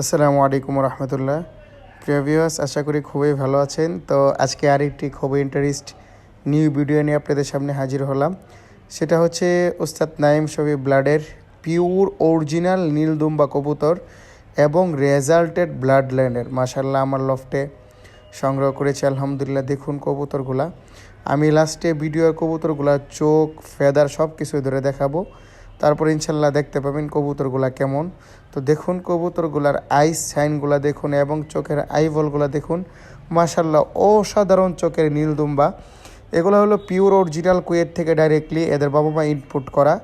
আসসালামু আলাইকুম রহমতুল্লাহ। প্রিয় ভিউয়ার্স, আশা করি খুবই ভালো আছেন। তো আজকে আরেকটি খুবই ইন্টারেস্ট নিউ ভিডিও নিয়ে আপনাদের সামনে হাজির হলাম। সেটা হচ্ছে ওস্তাদ নাইম শফি ব্লাডের পিওর অরিজিনাল নীলদুম্বা কবুতর এবং রেজাল্টেড ব্লাড লাইনের মাসাল্লাহ আমার লফটে সংগ্রহ করেছি, আলহামদুলিল্লাহ। দেখুন কবুতরগুলা। আমি লাস্টে ভিডিওর কবুতরগুলা চোখ, ফেদার সব কিছু ধরে দেখাবো। তারপর ইনশাল্লাহ দেখতে পাবেন কবুতরগুলা কেমন। তো দেখুন কবুতরগুলার আইস সাইনগুলা দেখুন এবং চোখের আইবলগুলা দেখুন। মাশাল্লাহ অসাধারণ চোখের নীলদুম্বা এগুলো হলো পিওর অরিজিনাল কুয়েত থেকে ডাইরেক্টলি এদের বাবা মা ইনপুট করা।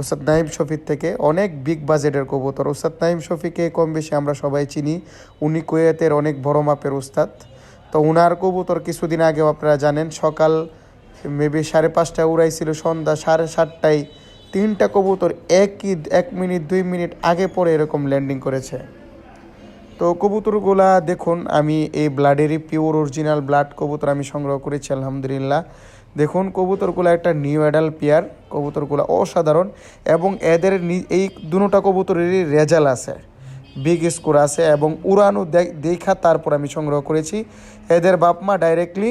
উস্তাদ নাইম শফির থেকে অনেক বিগ বাজেটের কবুতর। উস্তাদ নাইম শফিকে কম বেশি আমরা সবাই চিনি। উনি কুয়েতের অনেক বড় মাপের উস্তাদ তো উনার কবুতর কিছুদিন আগেও আপনারা জানেন, সকাল মেবি সাড়ে পাঁচটায় উড়াইছিল, সন্ধ্যা সাড়ে সাতটায় তিনটা কবুতর একই এক মিনিট, দুই মিনিট আগে পরে এরকম ল্যান্ডিং করেছে। তো কবুতরগুলা দেখুন, আমি এই ব্লাডেরই পিওর অরিজিনাল ব্লাড কবুতর আমি সংগ্রহ করেছি, আলহামদুলিল্লাহ। দেখুন, কবুতরগুলো একটা নিউ অ্যাডাল পেয়ার কবুতরগুলো অসাধারণ এবং এদের এই দুটা কবুতরেরই রেজাল্ট আছে বিগ স্কোর আছে এবং উড়ানো দেখা তারপর আমি সংগ্রহ করেছি। এদের বাপমা ডাইরেক্টলি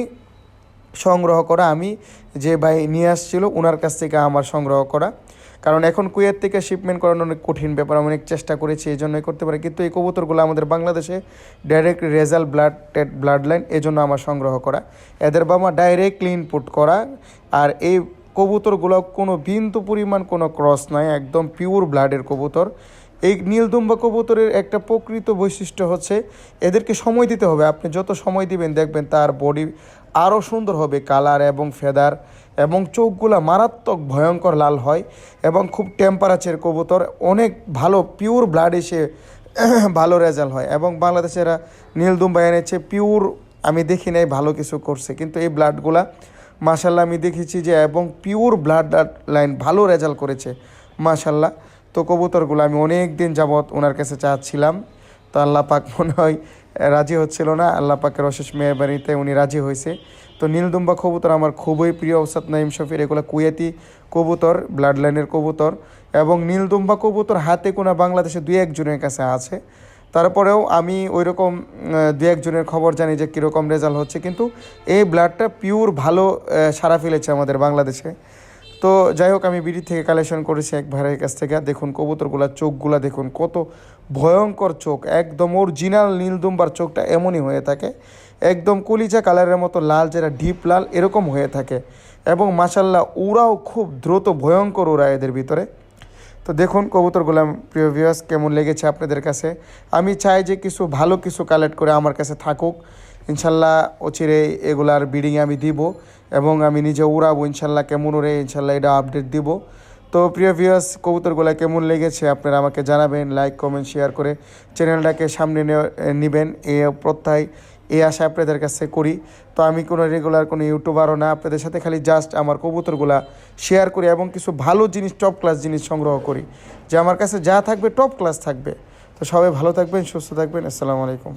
সংগ্রহ করা, আমি যে ভাই নিয়ে আসছিল ওনার কাছ থেকে আমার সংগ্রহ করা। কারণ এখন কুয়েত থেকে শিপমেন্ট করানো অনেক কঠিন ব্যাপার অনেক চেষ্টা করেছি এই জন্যই করতে পারি। কিন্তু এই কবুতরগুলো আমাদের বাংলাদেশে direct result blood blood line এই জন্য আমার সংগ্রহ করা। এদের বাবা ডাইরেক্টলি ইনপুট করা। আর এই কবুতরগুলো কোনো বিন্দু পরিমাণ কোনো ক্রস নয়, একদম পিওর ব্লাডের কবুতর। এই নীলদুম্বা কবুতরের একটা প্রকৃত বৈশিষ্ট্য হচ্ছে এদেরকে সময় দিতে হবে। আপনি যত সময় দিবেন, দেখবেন তার বডি আরও সুন্দর হবে, কালার এবং ফেদার এবং চোখগুলা মারাত্মক ভয়ঙ্কর লাল হয় এবং খুব টেম্পারেচার কবুতর, অনেক ভালো পিওর ব্লাড এসে ভালো রেজাল্ট হয় এবং বাংলাদেশেরা নীলদুম্বা এনেছে পিওর আমি দেখি নাই, ভালো কিছু করছে। কিন্তু এই ব্লাডগুলা মাশাল্লাহ আমি দেখেছি যে এবং পিওর ব্লাড লাইন ভালো রেজাল্ট করেছে মাশাল্লাহ তো কবুতরগুলো আমি অনেক দিন যাবৎ ওনার কাছে চাচ্ছিলাম। তো আল্লাহ পাক মনে হয় রাজি হচ্ছিল না। আল্লাহ পাকের অশেষ মেহরবানিতে উনি রাজি হয়েছে। তো নীলদুম্বা কবুতর আমার খুবই প্রিয় ওসাদ নাইম শফির। এগুলো কুয়েতি কবুতর ব্লাড লাইনের কবুতর এবং নীলদুম্বা কবুতর হাতে কোনা বাংলাদেশে দুই একজনের কাছে আছে। তারপরেও আমি ওই রকম দু একজনের খবর জানি যে কীরকম রেজাল্ট হচ্ছে। কিন্তু এই ব্লাডটা পিওর ভালো সারা ফেলেছে আমাদের বাংলাদেশে। তো যাই হোক, আমি বিডি থেকে কালেকশন করেছি এক ভাইয়ের কাছ থেকে। দেখুন কবুতরগুলা চোখগুলা, দেখুন কত ভয়ঙ্কর চোখ। একদম অরিজিনাল নীলদুম্বার চোখটা এমনই হয়ে থাকে। একদম কলিজা কালারের মতো লাল, যেটা ডিপ লাল, এরকম হয়ে থাকে। এবং মাসাল্লাহ ওরাও খুব দ্রুত ভয়ঙ্কর ওরা এদের ভিতরে। তো দেখুন কবুতরগুলো, প্রিয় ভিউয়ার্স কেমন লেগেছে আপনাদের কাছে? আমি চাই যে কিছু ভালো কিছু কালেক্ট করে আমার কাছে থাকুক। ইনশাল্লাহ অচিরে এগুলার বিডিং আমি দিব এবং আমি নিজে উড়াবো ইনশাল্লাহ কেমন উড়ে, ইনশাল্লাহ এটা আপডেট দিব। তো প্রিয় ভিউয়ার্স কবুতরগুলো কেমন লেগেছে আপনারা আমাকে জানাবেন লাইক কমেন্ট শেয়ার করে চ্যানেলটাকে সামনে নেবেন, এ প্রত্যায় এই আশা আপনাদের কাছে করি। তো আমি কোনো রেগুলার কোনো ইউটিউবারও না, আপনাদের সাথে খালি জাস্ট আমার কবুতরগুলা শেয়ার করি এবং কিছু ভালো জিনিস টপ ক্লাস জিনিস সংগ্রহ করি। যে আমার কাছে যা থাকবে টপ ক্লাস থাকবে। তো সবাই ভালো থাকবেন, সুস্থ থাকবেন, আসসালামু আলাইকুম।